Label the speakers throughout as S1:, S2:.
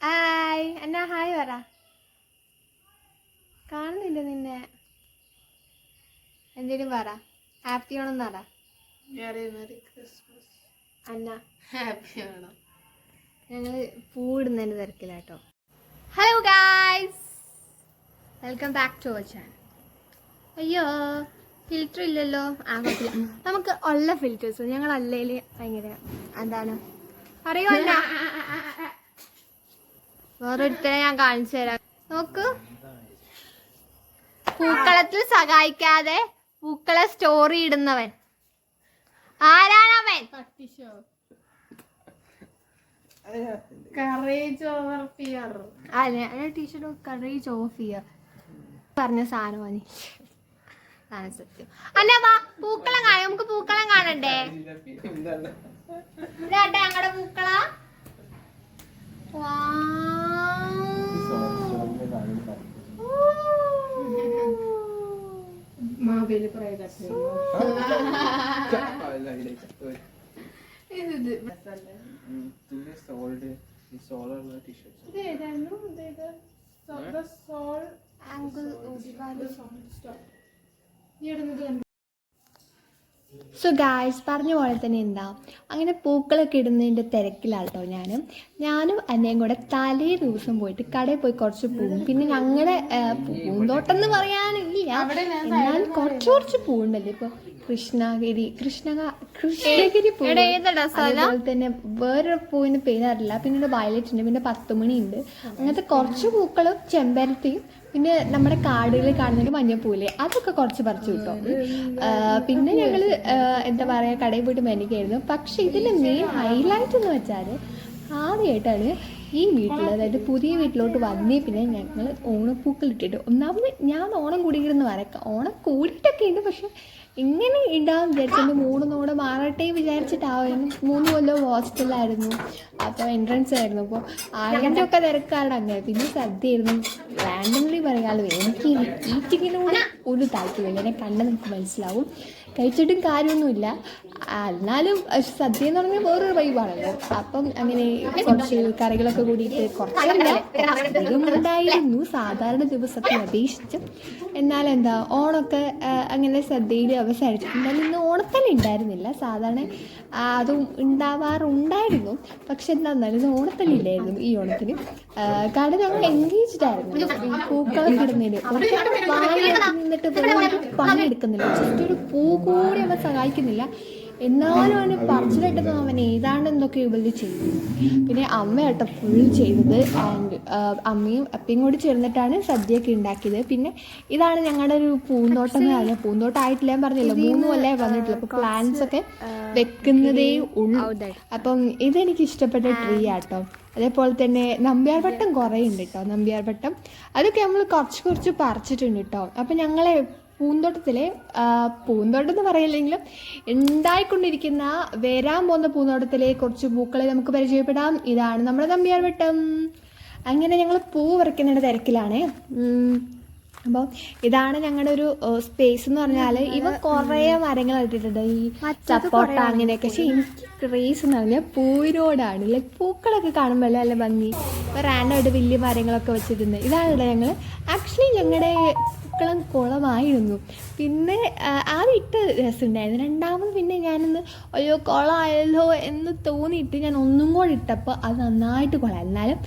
S1: Hi അന്ന hi പറ. കാണുന്നില്ല നിന്നെ? എന്തേലും പറ. ഹാപ്പി ഓണം പറ.
S2: ഞങ്ങൾ
S1: അന്ന
S2: ഹാപ്പി ഓണം
S1: ഞങ്ങൾ പൂവിടുന്നതിന്റെ തിരക്കിലാട്ടോ. Hello guys welcome back to our channel അയ്യോ ഫിൽറ്റർ ഇല്ലല്ലോ. ആ കുഴപ്പമില്ല നമുക്ക് ഉള്ള ഫിൽറ്റേഴ്സ് ഞങ്ങൾ അല്ലേൽ ഭയങ്കര എന്താണ്? പറയുമല്ല വേറൊരുത്തരെ ഞാൻ കാണിച്ചു തരാം. നോക്ക്. പൂക്കളത്തിൽ സഹായിക്കാതെ പൂക്കളെ സ്റ്റോറി ഇടുന്നവൻ. ആരാണവൻ?
S2: Fear
S1: t shirt courage off ചെയ്യുക പറഞ്ഞ സാധനം മതി. സാധനം സത്യം. അല്ല വാ പൂക്കളം കാണാം. നമുക്ക് പൂക്കളം കാണണ്ടേ? ഇതാട്ടെ ഞങ്ങളുടെ പൂക്കള.
S2: മാവേലി
S3: സോൾഡ് ഈ സോളുള്ള ടീഷർട്സ്
S2: ഇതേതായിരുന്നു ഇതേത് The soul
S1: ആംഗിൾ
S2: ഈ ഇടുന്നത് കണ്ടു?
S1: സോ ഗായ്സ് പറഞ്ഞ പോലെ തന്നെ എന്താ? അങ്ങനെ പൂക്കളൊക്കെ ഇടുന്നതിന്റെ തിരക്കിലാട്ടോ ഞാനും. ഞാനും അന്നയും കൂടെ തലേ ദിവസം പോയിട്ട് കടയിൽ പോയി കുറച്ച് പൂവും. പിന്നെ ഞങ്ങളുടെ പൂന്തോട്ടം എന്ന് പറയാനില്ല. എന്നാൽ കുറച്ച് കുറച്ച് പൂവുണ്ടല്ലോ ഇപ്പോൾ കൃഷ്ണഗിരി കൃഷ്ണ കൃഷ്ണഗിരി പൂ അതുപോലെ തന്നെ വേറൊരു പൂവിന് പേരറിയില്ല. പിന്നെ വയലറ്റ് ഉണ്ട് പിന്നെ പത്തുമണി ഉണ്ട് അങ്ങനത്തെ കുറച്ച് പൂക്കളും ചെമ്പരത്തിയും പിന്നെ നമ്മുടെ കാടുകളിൽ കാണുന്നൊരു മഞ്ഞപ്പൂലെ അതൊക്കെ കുറച്ച് പറിച്ചു കിട്ടും പിന്നെ ഞങ്ങൾ എന്താ പറയുക കടയിൽ പോയിട്ട് മേടിക്കായിരുന്നു പക്ഷെ ഇതിന്റെ മെയിൻ ഹൈലൈറ്റ് എന്ന് വെച്ചാൽ ആദ്യമായിട്ടാണ് ഈ വീട്ടിൽ അതായത് പുതിയ വീട്ടിലോട്ട് വന്നേ പിന്നെ ഞങ്ങൾ ഓണപ്പൂക്കൾ ഇട്ടിട്ട്. ഒന്നാമത് ഞാൻ ഓണം കൂടിയിരുന്ന് വരക്കാം. ഓണം കൂടിയിട്ടൊക്കെ ഉണ്ട് പക്ഷെ ഇങ്ങനെ ഇടാന്ന് വിചാരിച്ചു മൂന്ന് നോട് മാറട്ടെ വിചാരിച്ചിട്ടാവും മൂന്ന് കൊല്ലം ഹോസ്റ്റലായിരുന്നു അപ്പോൾ എൻട്രൻസ് ആയിരുന്നു. അപ്പോൾ ആയിരം ഒക്കെ തിരക്കാരുടെ അങ്ങനെ. പിന്നെ സദ്യയായിരുന്നു. റാൻഡംലി പറയാമല്ലോ എനിക്ക് ഈ ഈറ്റിങ്ങിനോട് ഒരു താല്പര്യമില്ല. എന്നെ കണ്ട് നമുക്ക് മനസ്സിലാവും. കഴിച്ചിട്ടും കാര്യമൊന്നുമില്ല. എന്നാലും സദ്യ എന്ന് പറഞ്ഞാൽ വേറൊരു വൈബാണല്ലോ അപ്പം അങ്ങനെ കുറച്ച് കറികളൊക്കെ കൂടിയിട്ട് കുറച്ചും ഉണ്ടായിരുന്നു. സാധാരണ ദിവസത്തെ അപേക്ഷിച്ച്. എന്നാൽ എന്താ ഓണമൊക്കെ അങ്ങനെ സദ്യയിൽ അവസാനിച്ചു എന്നാലും ഇന്ന് ഓണത്തന്നെ ഉണ്ടായിരുന്നില്ല. സാധാരണ അതും ഉണ്ടാവാറുണ്ടായിരുന്നു. പക്ഷെ എന്താണെന്നാലും ഇന്ന് ഓണത്തന്നെ ഇല്ലായിരുന്നു ഈ ഓണത്തിന്. കാരണം ഞങ്ങൾ എൻഗേജ്ഡ് ആയിരുന്നു. ഈ പൂക്കളം ഇടുന്നതിന്. നിന്നിട്ട് പണിയെടുക്കുന്നില്ല. ജസ്റ്റ് ഒരു പൂ കൂടി അവൻ സഹായിക്കുന്നില്ല. എന്നാലും അവന് പറിച്ചിലിട്ടത് അവൻ ഏതാണ്ട് എന്തൊക്കെ ഇവൾ ചെയ്തു പിന്നെ അമ്മയാട്ടോ ഫുൾ ചെയ്തത് ആൻഡ് അമ്മയും അപ്പയും കൂടി ചേർന്നിട്ടാണ് സദ്യയൊക്കെ ഉണ്ടാക്കിയത്. പിന്നെ ഇതാണ് ഞങ്ങളുടെ ഒരു പൂന്തോട്ടം എന്ന് പറഞ്ഞാൽ പൂന്തോട്ടം ആയിട്ടില്ല ഞാൻ പറഞ്ഞല്ലോ മൂന്ന് കൊല്ലേ വന്നിട്ടുള്ളൂ അപ്പോൾ പ്ലാന്റ്സ് ഒക്കെ വെക്കുന്നതേ ഉള്ളൂ. അപ്പം ഇതെനിക്ക് ഇഷ്ടപ്പെട്ട ട്രീ ആട്ടോ. അതേപോലെ തന്നെ നമ്പ്യാർ വട്ടം കുറേ ഉണ്ട് കേട്ടോ നമ്പ്യാർ വട്ടം. അതൊക്കെ നമ്മൾ കുറച്ച് കുറച്ച് പറിച്ചിട്ടുണ്ട് കേട്ടോ. അപ്പം ഞങ്ങളെ പൂന്തോട്ടത്തിലെ പൂന്തോട്ടം എന്ന് പറയില്ലെങ്കിലും ഉണ്ടായിക്കൊണ്ടിരിക്കുന്ന വരാൻ പോകുന്ന പൂന്തോട്ടത്തിലെ കുറച്ച് പൂക്കളെ നമുക്ക് പരിചയപ്പെടാം. ഇതാണ് നമ്മുടെ തമ്പിയാർ വെട്ടം. അങ്ങനെ ഞങ്ങൾ പൂ പറിക്കുന്നതിന്റെ തിരക്കിലാണ്. അപ്പോൾ ഇതാണ് ഞങ്ങളുടെ ഒരു സ്പേസ് എന്ന് പറഞ്ഞാൽ ഇവ കുറേ മരങ്ങൾ ഇട്ടിട്ടുണ്ട് ഈ സപ്പോട്ട അങ്ങനെയൊക്കെ. പക്ഷെ എനിക്ക് ക്രേസ് എന്ന് പറഞ്ഞാൽ പൂവിനോടാണ്. ലൈക്ക് പൂക്കളൊക്കെ കാണുമ്പോൾ നല്ല ഭംഗി. ഇപ്പോൾ റാൻഡമായിട്ട് വലിയ മരങ്ങളൊക്കെ വെച്ചിട്ടുണ്ട്. ഇതാണ് ഞങ്ങൾ ആക്ച്വലി ഞങ്ങളുടെ പൂക്കളം കുളമായിരുന്നു. പിന്നെ ആദ്യം ഇട്ട് രസമുണ്ടായിരുന്നു. രണ്ടാമത് പിന്നെ ഞാനൊന്ന് അയ്യോ കുളമായല്ലോ എന്ന് തോന്നിയിട്ട് ഞാൻ ഒന്നും കൂടെ ഇട്ടപ്പോൾ അത് നന്നായിട്ട് കുളം. എന്നാലും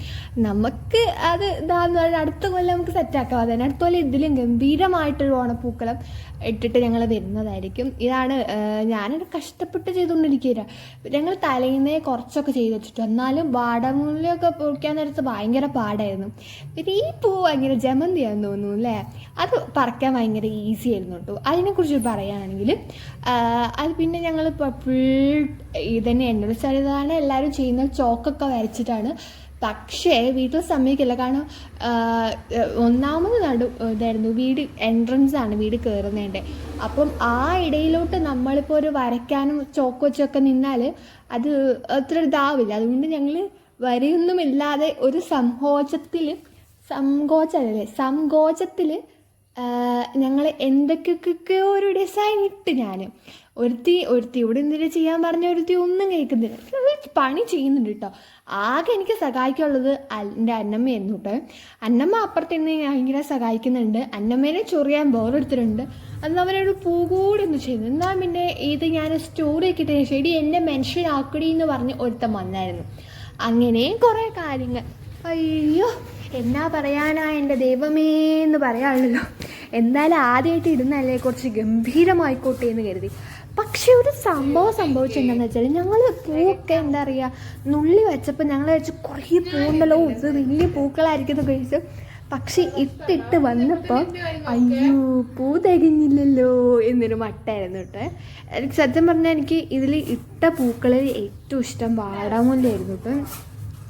S1: നമുക്ക് അത് ഇതാന്ന് പറഞ്ഞാൽ അടുത്ത കൊല്ലം നമുക്ക് സെറ്റാക്കാം അതന്നെ അടുത്ത കൊല്ലം ഇതിലും ഗംഭീരമായിട്ടൊരു ഓണപ്പൂക്കളം ഇട്ടിട്ട് ഞങ്ങൾ വരുന്നതായിരിക്കും ഇതാണ് ഞാനത് കഷ്ടപ്പെട്ട് ചെയ്തുകൊണ്ടിരിക്കുക ഞങ്ങൾ തലേന്നേ കുറച്ചൊക്കെ ചെയ്ത് വെച്ചിട്ടു. എന്നാലും വാടമൂലയൊക്കെ പൊളിക്കാൻ നേരത്ത് ഭയങ്കര പാടായിരുന്നു. പിന്നെ ഈ പൂ ഭയങ്കര ജമന്തിയാന്ന് തോന്നുന്നു അല്ലേ? അത് പറിക്കാൻ ഭയങ്കര ഈസി ആയിരുന്നു കേട്ടോ. അതിനെക്കുറിച്ച് പറയുകയാണെങ്കിൽ അത് പിന്നെ ഞങ്ങൾ ഫുൾ ഇതന്നെ എന്നോട് ചെറുതാണ് എല്ലാവരും ചെയ്യുന്ന ചോക്കൊക്കെ വരച്ചിട്ടാണ് പക്ഷേ വീട്ടിൽ സമ്മതിക്കില്ല കാരണം ഒന്നാമത് നടു ഇതായിരുന്നു വീട് എൻട്രൻസ് ആണ് വീട് കയറുന്നതിന്റെ അപ്പം ആ ഇടയിലോട്ട് നമ്മളിപ്പോൾ ഒരു വരയ്ക്കാനും ചോക്ക് വെച്ചൊക്കെ നിന്നാൽ അത് അത്ര ഇതാവില്ല. അതുകൊണ്ട് ഞങ്ങൾ വരയൊന്നുമില്ലാതെ ഒരു സംഹോചത്തിൽ സങ്കോചല്ലേ സങ്കോചത്തിൽ ഞങ്ങൾ എന്തൊക്കെയൊക്കെയോ ഒരു ഡിസൈൻ ഇട്ട് ഞാൻ ഒരുത്തി ഒരുത്തി. ഇവിടെ എന്തിനാ ചെയ്യാൻ പറഞ്ഞ ഒരുത്തി? ഒന്നും കേൾക്കുന്നില്ല. പണി ചെയ്യുന്നുണ്ട് കേട്ടോ ആകെ എനിക്ക് സഹായിക്കാനുള്ളത് എന്റെ അന്നമ്മയായിരുന്നു കേട്ടോ അന്നമ്മ അപ്പുറത്ത് നിന്ന് ഭയങ്കര സഹായിക്കുന്നുണ്ട്. അന്നമ്മേനെ ചൊറിയാൻ ബോറെടുത്തിട്ടുണ്ട് അന്ന് അവരോട് പൂ ഒന്ന് ചെയ്യുന്നു എന്നാൽ പിന്നെ ഇത് ഞാൻ സ്റ്റോറി ആക്കിയിട്ട് ശരി എന്നെ മനുഷ്യനാക്കടി എന്ന് പറഞ്ഞ് ഒരുത്തം വന്നായിരുന്നു. അങ്ങനെയും കുറേ കാര്യങ്ങൾ. അയ്യോ എന്നാ പറയാനാ എന്റെ ദൈവമേ എന്ന് പറയാനുള്ളല്ലോ. എന്തായാലും ആദ്യമായിട്ട് ഇടുന്നല്ലേ കുറച്ച് ഗംഭീരമായിക്കോട്ടെ എന്ന് കരുതി. പക്ഷെ ഒരു സംഭവം സംഭവിച്ചിട്ടുണ്ടെന്ന് വെച്ചാൽ ഞങ്ങൾ പൂവൊക്കെ എന്താ പറയുക നുള്ളി വെച്ചപ്പോൾ ഞങ്ങൾ വെച്ച് കുറേ പൂണ്ടല്ലോ ഇത് വലിയ പൂക്കളായിരിക്കുന്നു കഴിച്ച് പക്ഷെ ഇട്ടിട്ട് വന്നപ്പോൾ അയ്യോ പൂ തികഞ്ഞില്ലല്ലോ എന്നൊരു മട്ടായിരുന്നു കേട്ടോ. എനിക്ക് സത്യം പറഞ്ഞാൽ എനിക്ക് ഇതിൽ ഇട്ട പൂക്കളിൽ ഏറ്റവും ഇഷ്ടം വാടാമുല്ലായിരുന്നു കേട്ടോ.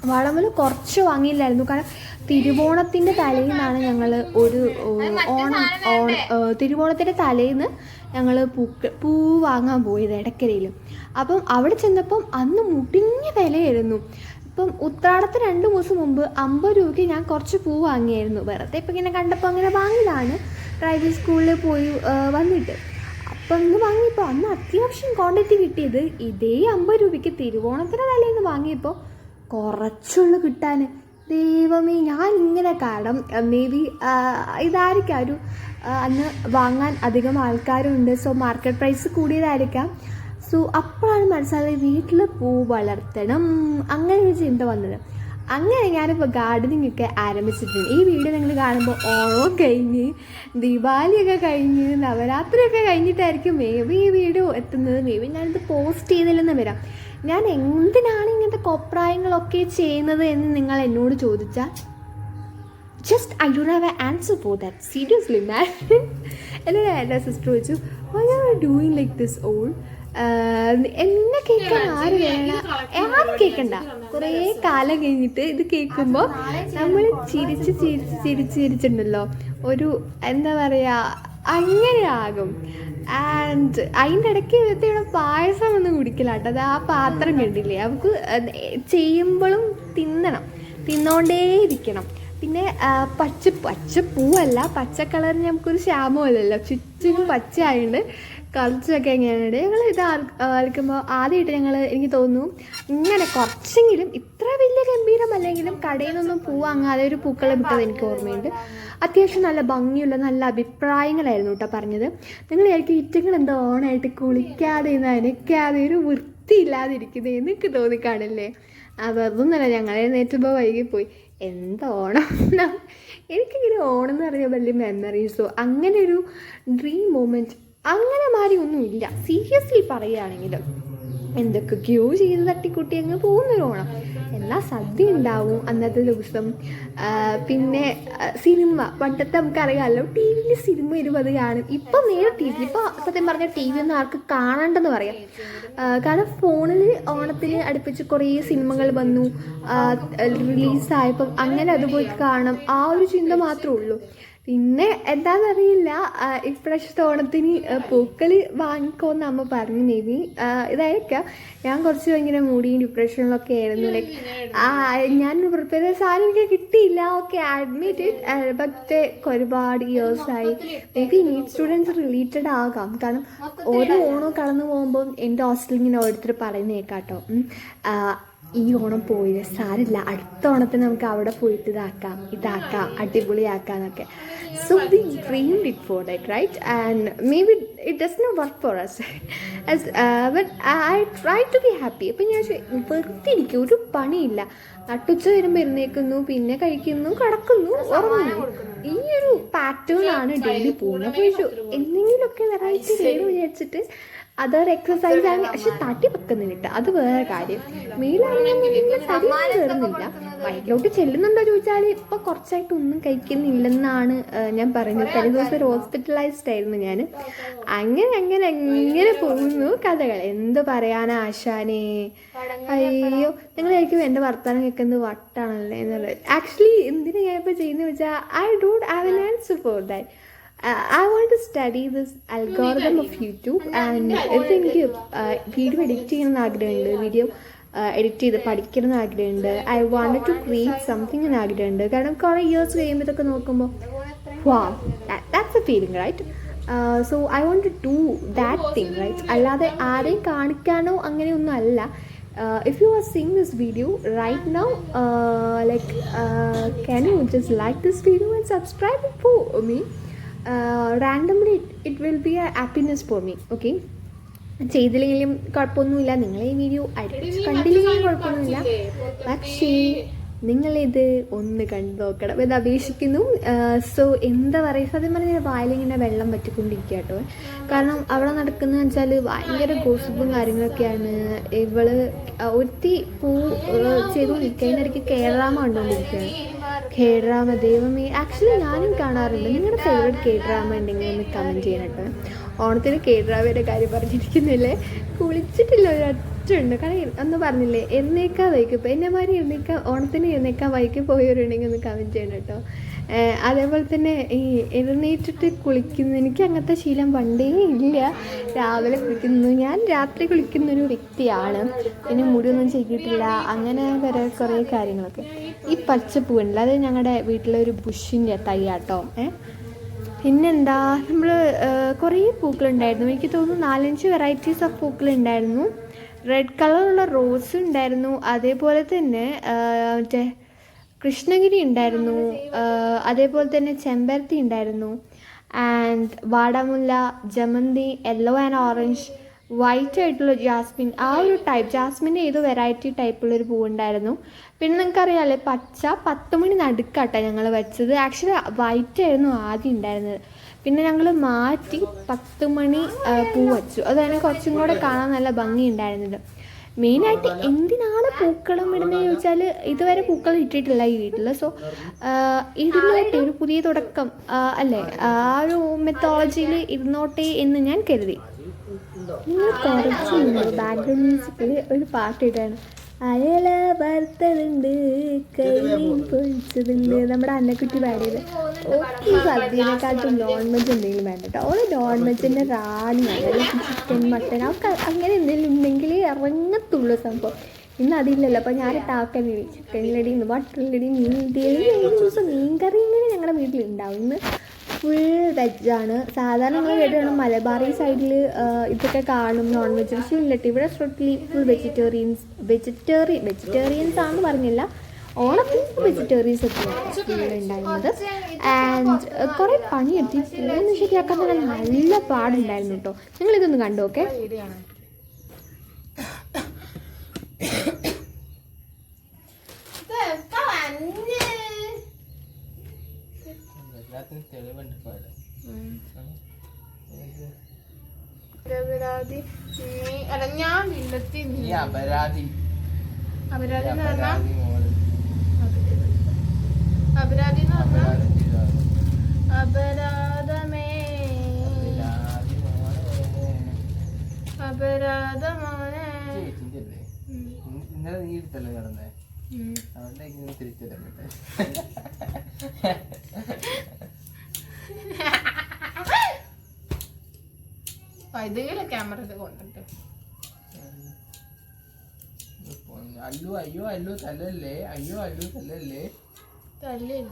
S1: വാടാമുല്ല കുറച്ച് വാങ്ങിയില്ലായിരുന്നു കാരണം തിരുവോണത്തിന്റെ തലേന്നാണ് ഞങ്ങൾ ഒരു ഓണം ഓണം തിരുവോണത്തിന്റെ തലേന്ന് ഞങ്ങൾ പൂക്ക പൂ വാങ്ങാൻ പോയത് ഇടക്കരയിൽ അപ്പം അവിടെ ചെന്നപ്പം അന്ന് മുടിഞ്ഞ വിലയായിരുന്നു. ഇപ്പം ഉത്രാടത്തിന് രണ്ട് ദിവസം മുമ്പ് അമ്പത് രൂപയ്ക്ക് ഞാൻ കുറച്ച് പൂ വാങ്ങിയായിരുന്നു. വെറുതെ ഇപ്പം ഇങ്ങനെ കണ്ടപ്പോൾ അങ്ങനെ വാങ്ങിയതാണ്. പ്രൈവറ്റ് സ്കൂളിൽ പോയി വന്നിട്ട്. അപ്പം ഇന്ന് വാങ്ങിയപ്പോൾ അന്ന് അത്യാവശ്യം ക്വാണ്ടിറ്റി കിട്ടിയത് ഇതേ അമ്പത് രൂപയ്ക്ക് തിരുവോണത്തിന് നിന്ന് വാങ്ങിയപ്പോൾ കുറച്ചുള്ളു കിട്ടാൻ ദൈവമേ ഞാൻ ഇങ്ങനെ കാരണം മേ ബി ഇതായിരിക്കാം. ഒരു അന്ന് വാങ്ങാൻ അധികം ആൾക്കാരുണ്ട്. സോ മാർക്കറ്റ് പ്രൈസ് കൂടിയതായിരിക്കാം. സോ അപ്പോഴാണ് മനസ്സിലായത് വീട്ടിൽ പൂ വളർത്തണം. അങ്ങനെ ഒരു ചിന്ത വന്നത്. അങ്ങനെ ഞാനിപ്പോൾ ഗാർഡനിങ് ഒക്കെ ആരംഭിച്ചിട്ടുണ്ട്. ഈ വീഡിയോ നിങ്ങൾ കാണുമ്പോൾ ഓണവും കഴിഞ്ഞ് ദീപാവലിയൊക്കെ കഴിഞ്ഞ് നവരാത്രിയൊക്കെ കഴിഞ്ഞിട്ടായിരിക്കും മേ ബി ഈ വീഡിയോ എത്തുന്നത്. മേ ബി ഞാനിത് പോസ്റ്റ് ചെയ്തില്ലെന്ന് വരാം. ഞാൻ എന്തിനാണ് ഇങ്ങനത്തെ കൊപ്രായങ്ങളൊക്കെ ചെയ്യുന്നത് എന്ന് നിങ്ങൾ എന്നോട് ചോദിച്ചാൽ just I Dr have a answer for that seriously man എന്നോട് എന്റെ സിസ്റ്റർ ചോദിച്ചു why are doing like this all എന്നെ കേൾക്കാൻ ആര് വേണം ആരും കേൾക്കണ്ട. കുറേ കാലം കഴിഞ്ഞിട്ട് ഇത് കേൾക്കുമ്പോൾ നമ്മൾ ചിരിച്ച് ചിരിച്ച് ചിരിച്ച് ചിരിച്ചിട്ടുണ്ടല്ലോ. ഒരു എന്താ പറയുക അങ്ങനെ ആകും ആൻഡ് അതിന്റെ ഇടയ്ക്ക് ഇവിടെ പായസം ഒന്നും കുടിക്കില്ല കേട്ടോ. അത് ആ പാത്രം കണ്ടില്ലേ? നമുക്ക് അത് ചെയ്യുമ്പോഴും തിന്നണം. തിന്നോണ്ടേ ഇരിക്കണം പിന്നെ പച്ച പച്ച പൂവല്ല. പച്ച കളറിന് നമുക്കൊരു ശ്യാമല്ലോ ചുറ്റും പച്ച ആയതുകൊണ്ട് കളിച്ചൊക്കെ എങ്ങനെയാണ് ഞങ്ങൾ ഇത് കളിക്കുമ്പോൾ ആദ്യമായിട്ട് ഞങ്ങൾ എനിക്ക് തോന്നുന്നു ഇങ്ങനെ കുറച്ചെങ്കിലും ഇത്ര വലിയ ഗംഭീരമല്ലെങ്കിലും കടയിൽ നിന്നൊന്നും പൂ വാങ്ങാതെ ഒരു പൂക്കളെ വിട്ടത് എനിക്ക് ഓർമ്മയുണ്ട്. അത്യാവശ്യം നല്ല ഭംഗിയുള്ള നല്ല അഭിപ്രായങ്ങളായിരുന്നു കേട്ടോ പറഞ്ഞത്. നിങ്ങൾ വിചാരിക്കും ഇറ്റങ്ങൾ എന്താ ഓണായിട്ട് കുളിക്കാതെ നനയ്ക്കാതെ ഒരു വൃത്തിയില്ലാതിരിക്കുന്നത് എനിക്ക് തോന്നിക്കാണല്ലേ? അതൊന്നുമല്ല ഞങ്ങൾ എഴുന്നേറ്റുമ്പോൾ വൈകിപ്പോയി എന്തോണം എനിക്കിങ്ങനെ ഓണം എന്ന് പറഞ്ഞാൽ വലിയ മെമ്മറീസോ അങ്ങനെ ഒരു ഡ്രീം മൂമെന്റ് അങ്ങനെ മാറി ഒന്നുമില്ല സീരിയസ്ലി പറയുകയാണെങ്കിൽ എന്തൊക്കെയോ ചെയ്ത് തട്ടിക്കുട്ടി അങ്ങ് പോകുന്നൊരു ഓണം. എല്ലാ സദ്യ ഉണ്ടാവും അന്നത്തെ ദിവസം. പിന്നെ സിനിമ. പണ്ടത്തെ നമുക്കറിയാമല്ലോ ടി വിയിൽ സിനിമ ഇരുപത് കാണും. ഇപ്പം നേരെ ടി വി. ഇപ്പോൾ സത്യം പറഞ്ഞാൽ ടി വി ഒന്നും ആർക്ക് കാണണ്ടെന്ന് പറയാം. കാരണം ഫോണിൽ ഓണത്തിന് അടുപ്പിച്ച് കുറേ സിനിമകൾ വന്നു. റിലീസായപ്പം അങ്ങനെ അത് പോയി കാണാം. ആ ഒരു ചിന്ത മാത്രമേ ഉള്ളൂ. പിന്നെ എന്താണെന്നറിയില്ല ഇപ്രാവശ്യത്തെ ഓണത്തിന് പൂക്കൾ വാങ്ങിക്കോന്ന് അമ്മ പറഞ്ഞു നീതി ഇതായിരിക്കാം. ഞാൻ കുറച്ച് ഭയങ്കര മൂടിയും ഡിപ്രഷനിലൊക്കെ ആയിരുന്നു. ലൈക്ക് ആ ഞാൻ പ്രിപ്പയർ ചെയ്ത സാധനം എനിക്ക് കിട്ടിയില്ല. ഓക്കെ അഡ്മിറ്റ് പക്ഷേ ഒരുപാട് ഇയേഴ്സായി maybe NEET students related ആകാം. കാരണം ഓരോ ഓണം കടന്നു പോകുമ്പോൾ എന്റെ ഹോസ്റ്റലിൽ ഇങ്ങനെ ഓരോരുത്തർ പറയുന്ന കേൾക്കാട്ടോ ഉം. ആ, ഈ ഓണം പോയില്ല. സാരില്ല. അടുത്ത ഓണത്തിന് നമുക്ക് അവിടെ പോയിട്ട് ഇതാക്കാം. ഇതാക്കാം. അടിപൊളിയാക്കാം എന്നൊക്കെ so we dream it for that right and maybe it does not work for us but I try to be happy അപ്പം ഞാൻ വെറുതെ ഇരിക്കും ഒരു പണിയില്ല. നട്ടുച്ച വരുമ്പോൾ എഴുന്നേക്കുന്നു. പിന്നെ കഴിക്കുന്നു. കിടക്കുന്നു. ഉറങ്ങുന്നു. ഈ ഒരു പാറ്റേൺ ആണ് ഡെയിലി പോകുന്നത്. അപ്പോൾ എന്തെങ്കിലുമൊക്കെ വെറൈറ്റി ചെയ്ത് വിചാരിച്ചിട്ട് അതൊരു എക്സസൈസ് ആണ് പക്ഷെ തട്ടി വെക്കുന്നില്ല. അത് വേറെ കാര്യം. മെയിലാണെങ്കിൽ തടി കയറുന്നില്ല വയറ്റിലോട്ട് ചെല്ലുന്നുണ്ടോ ചോദിച്ചാൽ ഇപ്പൊ കുറച്ചായിട്ട് ഒന്നും കഴിക്കുന്നില്ലെന്നാണ് ഞാൻ പറഞ്ഞത് കഴിഞ്ഞ ദിവസം ഒരു ഹോസ്പിറ്റലൈസ്ഡ് ആയിരുന്നു ഞാൻ അങ്ങനെ അങ്ങനെ അങ്ങനെ പോകുന്നു കഥകൾ എന്ത് പറയാനാ ആശാനെ? അയ്യോ നിങ്ങളായിരിക്കും എന്റെ വർത്തമാനം കേൾക്കുന്നത് വട്ടാണല്ലേ എന്നുള്ളത്. ആക്ച്വലി എന്തിനാ ഞാൻ ഇപ്പോൾ ചെയ്യുന്നത് വെച്ചാൽ I don't have an answer for that I want to study this algorithm of YouTube and ഇത് എനിക്ക് വീഡിയോ എഡിറ്റ് ചെയ്യണമെന്ന് ആഗ്രഹമുണ്ട് വീഡിയോ എഡിറ്റ് ചെയ്ത് പഠിക്കണം എന്ന് ആഗ്രഹമുണ്ട് I want to create something എന്ന് ആഗ്രഹമുണ്ട്. കാരണം കുറേ ഇയേഴ്സ് കഴിയുമ്പോൾ ഇതൊക്കെ നോക്കുമ്പോൾ wow that's a feeling right so I want to do that thing right അല്ലാതെ ആരെയും കാണിക്കാനോ അങ്ങനെയൊന്നും അല്ല. If you are seeing this video right now like can you just like this video and subscribe for me randomly it will be a happiness for me okay ചെയ്തില്ലെങ്കിലും കുഴപ്പമൊന്നുമില്ല. നിങ്ങൾ ഈ video അടിച്ച് കണ്ടില്ലെങ്കിലും കുഴപ്പമൊന്നുമില്ല. പക്ഷേ നിങ്ങളിത് ഒന്ന് കണ്ടു നോക്കണം. ഇത് അപേക്ഷിക്കുന്നു. സോ എന്താ പറയുക സത്യം പറഞ്ഞാൽ വായിലിങ്ങനെ വെള്ളം പറ്റിക്കൊണ്ടിരിക്കുക കേട്ടോ കാരണം അവിടെ നടക്കുന്ന വെച്ചാൽ ഭയങ്കര ഗോസിപ്പും കാര്യങ്ങളൊക്കെയാണ്. ഇവൾ ഒരുത്തി പൂ ചെയ്തു ഇടയ്ക്ക് കേരളാമ കണ്ടുകൊണ്ടിരിക്കുകയാണ്. കെ ഡ്രാമ ദൈവമേ ആക്ച്വലി ഞാനും കാണാറുണ്ട്. നിങ്ങളുടെ ഫേവറേറ്റ് കെ ഡ്രാമ ഉണ്ടെങ്കിൽ ഒന്ന് കമന്റ് ചെയ്യണം ഓണത്തിന് കെ ഡ്രാമയുടെ കാര്യം പറഞ്ഞിരിക്കുന്നില്ലേ? കുളിച്ചിട്ടില്ല ഒരൊറ്റുണ്ട് കാരണം ഒന്ന് പറഞ്ഞില്ലേ? എന്നേക്കാ വൈകിപ്പോൾ എന്നെ മാതിരി എന്നേക്കാ ഓണത്തിന് എന്നേക്കാ വൈകി പോയവരുണ്ടെങ്കിൽ ഒന്ന് കമന്റ് ചെയ്യണം കേട്ടോ അതേപോലെ തന്നെ ഈ എഴുന്നേറ്റിട്ട് കുളിക്കുന്നു എനിക്ക് അങ്ങനത്തെ ശീലം പണ്ടേ ഇല്ല. രാവിലെ കുളിക്കുന്നു ഞാൻ രാത്രി കുളിക്കുന്നൊരു വ്യക്തിയാണ്. പിന്നെ മുടിയൊന്നും ചെയ്തിട്ടില്ല അങ്ങനെ കുറേ കുറേ കാര്യങ്ങളൊക്കെ. ഈ പച്ചപ്പൂ ഉണ്ടല്ലോ അത് ഞങ്ങളുടെ വീട്ടിലെ ഒരു ബുഷിന്റെ തൈയാട്ടോ ഏഹ് പിന്നെന്താ നമ്മൾ കുറേ പൂക്കളുണ്ടായിരുന്നു. എനിക്ക് തോന്നുന്നു നാലഞ്ച് വെറൈറ്റീസ് ഓഫ് പൂക്കളുണ്ടായിരുന്നു. റെഡ് കളറുള്ള റോസ് ഉണ്ടായിരുന്നു. അതേപോലെ തന്നെ മറ്റേ കൃഷ്ണഗിരി ഉണ്ടായിരുന്നു. അതേപോലെ തന്നെ ചെമ്പരത്തി ഉണ്ടായിരുന്നു. ആൻഡ് വാടാമുല്ല ജമന്തി യെല്ലോ ആൻഡ് ഓറഞ്ച് വൈറ്റ് ആയിട്ടുള്ള ജാസ്മിൻ ആ ഒരു ടൈപ്പ് ജാസ്മിന്റെ ഏത് വെറൈറ്റി ടൈപ്പുള്ളൊരു പൂവുണ്ടായിരുന്നു പിന്നെ നിങ്ങൾക്കറിയാമല്ലേ പച്ച പത്ത് മണി നടുക്കാട്ടോ ഞങ്ങൾ വെച്ചത്. ആക്ച്വലി വൈറ്റ് ആയിരുന്നു ആദ്യം ഉണ്ടായിരുന്നത്. പിന്നെ ഞങ്ങൾ മാറ്റി പത്ത് മണി പൂ വച്ചു. അത് തന്നെ കുറച്ചും കൂടെ കാണാൻ നല്ല ഭംഗി ഉണ്ടായിരുന്നത് മെയിനായിട്ട് എന്തിനാണ് പൂക്കളം ഇടുന്നത് ചോദിച്ചാൽ ഇതുവരെ പൂക്കളം ഇട്ടിട്ടില്ല ഈ വീട്ടിൽ സോ ഇരുന്നോട്ടെ ഒരു പുതിയ തുടക്കം. അല്ലേ? ആ ഒരു മെത്തോളജിയിൽ ഇരുന്നോട്ടെ എന്ന് ഞാൻ കരുതി. കുറച്ച് ബാക്ക്ഗ്രൗണ്ട് മ്യൂസിക്കിൽ ഒരു പാട്ട് ഇട്ടാണ് അയല വറുത്തതുണ്ട് കൈമീൻ പൊഴിച്ചതുണ്ട് നമ്മുടെ അന്നക്കുട്ടി പാടിയത്. ഓക്കെ സദ്യനെക്കാട്ടും നോൺ വെജ് എന്തെങ്കിലും വേണ്ട കേട്ടോ. ഓൾ നോൺ വെജിന്റെ റാണിയാണ് ചിക്കൻ മട്ടൻ അവർക്ക് അങ്ങനെ എന്തെങ്കിലും ഉണ്ടെങ്കിൽ ഇറങ്ങത്തുള്ളൂ സംഭവം. ഇന്ന് അതില്ലല്ലോ അപ്പോൾ ഞാൻ ടാക്ക ചിക്കനിലടി മട്ടനിലടി മീൻ ഡെയിലി ഏഴ് ദിവസം മീൻ കറി ഇങ്ങനെ ഞങ്ങളുടെ വീട്ടിലുണ്ടാവും. ഇന്ന് ഫുൾ വെജാണ് സാധാരണ നമ്മൾ കേട്ടാണ് മലബാറി സൈഡിൽ ഇതൊക്കെ കാണും നോൺ വെജ് പക്ഷേ ഇല്ലട്ടെ. ഇവിടെ strictly full vegetarians vegetarian vegetarians ആണെന്ന് പറഞ്ഞില്ല. ഓണത്തിന് വെജിറ്റേറിയൻസ് ഒക്കെ ഉണ്ടായിരുന്നത് ആൻഡ് കുറേ പണിയെടുത്ത് ശരിയാക്കാൻ നല്ല പാടുണ്ടായിരുന്നു കേട്ടോ നിങ്ങളിതൊന്ന് കണ്ടു ഓക്കെ?
S2: അപരാധി നീ അല്ല ഞാൻ ഇല്ലത്തി
S3: ഈ അപരാധി.
S2: അപരാധി എന്ന് പറഞ്ഞാ?
S3: അപരാധി മോൾ.
S2: അപരാധി എന്ന് പറഞ്ഞാ?
S3: അപരാധി ചെയ്തതാണ്.
S2: അപരാധമേ.
S3: അപരാധി ഇന്നലെ നീ എടുത്തല്ലേ കിടന്നേ. അതുകൊണ്ട് ഇങ്ങനെ തിരിച്ചു തരണ്ടേ
S2: വൈദ്യുതിയിലെ ക്യാമറ ഇത് കൊണ്ടിട്ട്.
S3: അല്ലു അയ്യോ അല്ലു തല്ലല്ലേ? അയ്യോ അല്ലു തല്ലല്ലേ?
S2: തല്ലില്ല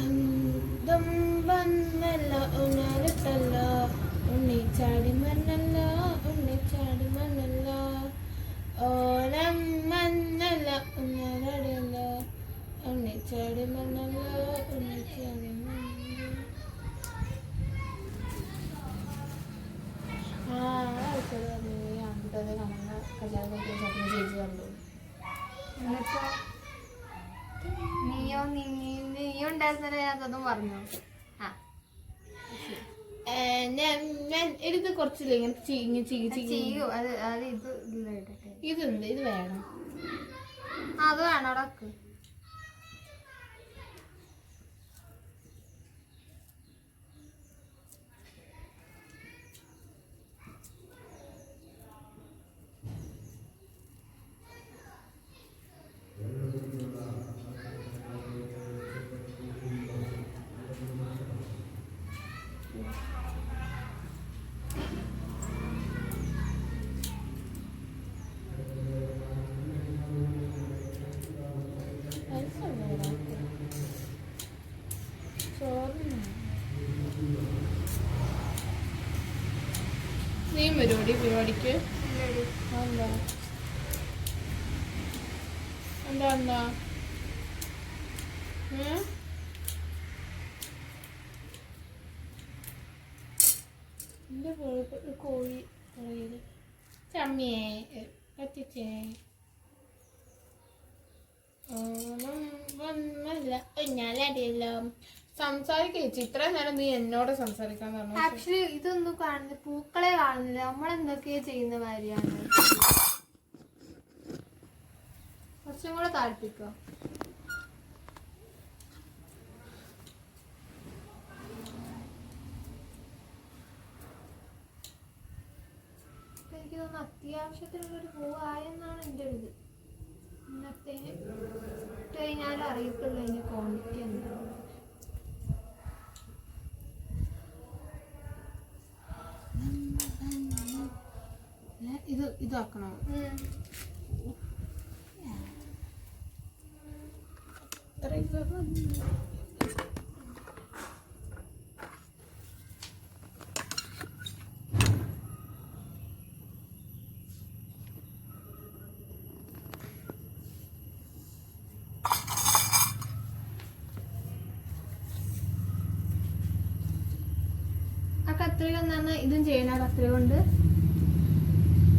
S2: അന്തം വന്നല്ല ഉണരത്തല്ല ഉണ്ണിച്ചാടി മണ്ണല്ല ഉണ്ണിച്ചാടി മണ്ണല്ല ഓണം മണ്ണല്ല ഉണരടില്ല ഉണ്ണിച്ചാടി
S1: നീയോ നീയോ ഉണ്ടായിരുന്നല്ലേ പറഞ്ഞു
S2: ഞാൻ എടുത്ത് കുറച്ചില്ല ഇങ്ങനെ ചീങ്ങി ചീങ്ങി
S1: ചെയ്യൂ അത് അത് ഇത്
S2: ഇതുണ്ട് ഇത് വേണം
S1: അത് വേണോടക്ക്
S2: നീ പരിപാടി പരിപാടിക്ക്. എന്താ എന്താ എന്താ ഉം? എന്റെ കോഴി കോഴി കോഴി ചമ്മിയെ കത്തിച്ചേ. ഓണം വന്നല്ല. ഞാനറിയല്ലോ സംസാരിക്കേച്ചി ഇത്ര നേരം നീ എന്നോട് സംസാരിക്കാൻ പറഞ്ഞു
S4: ആക്ച്വലി ഇതൊന്നും കാണുന്നില്ല. പൂക്കളെ കാണുന്നില്ല. നമ്മൾ എന്തൊക്കെയാ ചെയ്യുന്ന കാര്യാണ് കുറച്ചും കൂടെ താഴ്ത്തിക്കോ എനിക്ക് തോന്നുന്നു അത്യാവശ്യത്തിനുള്ളൊരു പൂവായെന്നാണ് എന്റെ ഒരു ഇത് ഇന്നത്തെ ഇട്ട് കഴിഞ്ഞാൽ അറിയത്തുള്ളൂ അതിന്റെ ക്വാണ്ടിറ്റി എന്താണ്
S2: ഇതാക്കണോ.
S4: കത്രിക എന്ന് പറഞ്ഞാൽ ഇതും ചെയ്യണ കത്രിക കൊണ്ട്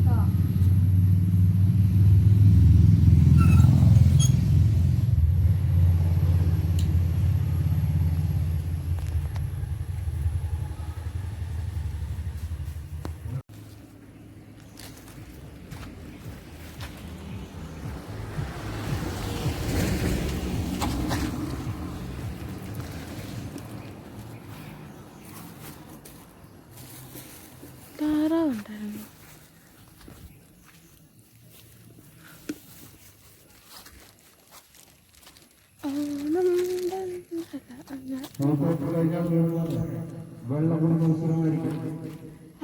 S4: ആ.
S2: താറാവുണ്ടായിരുന്നു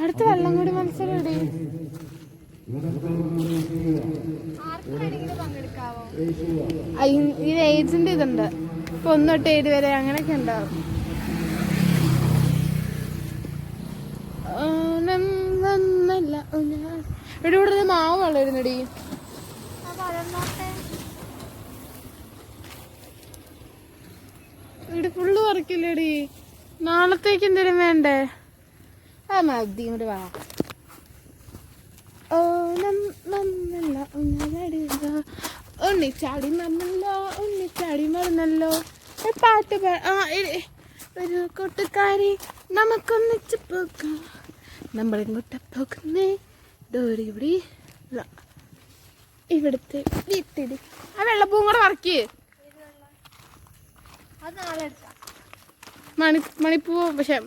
S2: അടുത്ത വെള്ളം കൂടി മത്സരം ഇത് ഏജിന്റെ ഇതുണ്ട്. ഇപ്പൊ ഒന്നൊട്ട് ഏഴ് വരെ അങ്ങനെയൊക്കെ ഉണ്ടാവും. ഇവിടെ ഇവിടെ ഒരു മാവ് വളരുന്നടി ഇവിടെ ഫുള്ള് പറിക്കില്ലടി. നാളത്തേക്ക് എന്തേലും വേണ്ടേ? ആ മതി ഇവിടെ വാ. ഓണം വന്നല്ല ഊഞ്ഞാലടിക ഉണ്ണിച്ചാടി മറന്നല്ലോ ഉണ്ണിച്ചാടി മറന്നല്ലോ. പാട്ട് ആ ഒരു കൂട്ടുകാരി നമുക്കൊന്നിച്ച് പോകാം. നമ്മളിങ്ങോട്ട് പോകുന്നേ? ദൂരെ ഇവിടെ. ഇവിടുത്തെ വീട്ടിടി ആ വെള്ളപ്പൂവും കൂടെ വറക്കേ മണി മണിപ്പൂവ് പക്ഷെ.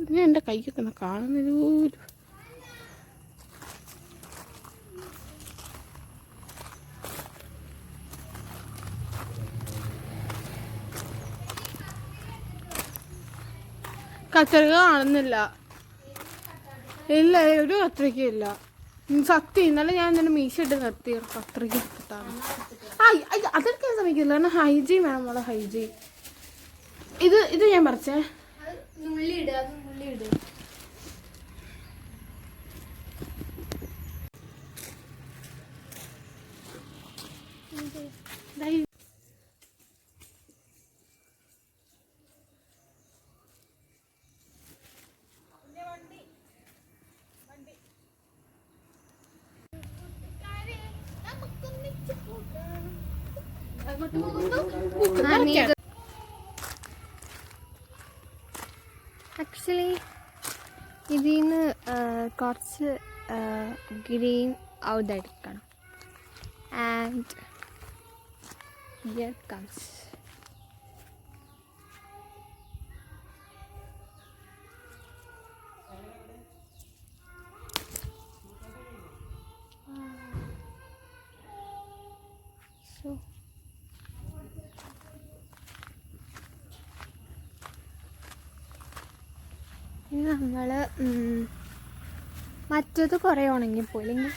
S2: ഇതിന് എന്റെ ഒന്ന് കാണുന്നില്ല പോലും. കാണുന്നില്ല. ഇല്ല ഒരു കത്രിക ഇല്ല. സത്യം. ഇന്നലെ ഞാൻ മീശ ഇട്ട് നിർത്തി. കത്രിക എടുത്താണ് അതെടുക്കാൻ ശ്രമിക്കില്ല കാരണം ഹൈജീൻ വേണം നമ്മളെ ഹൈജീൻ ഇത് ഇത് ഞാൻ പറിച്ചേ
S4: അത് നുള്ളി ഇടുക അത് നുള്ളി ഇടുക
S2: ദാ ഈ-
S4: ആക്ച്വലി ഇതിൽ നിന്ന് കുറച്ച് ഗ്രീൻ ഔതെടുക്കണം. And year comes. ഇനി മറ്റേത് കുറേ ഉണങ്ങിപ്പോയി. അല്ലെങ്കിൽ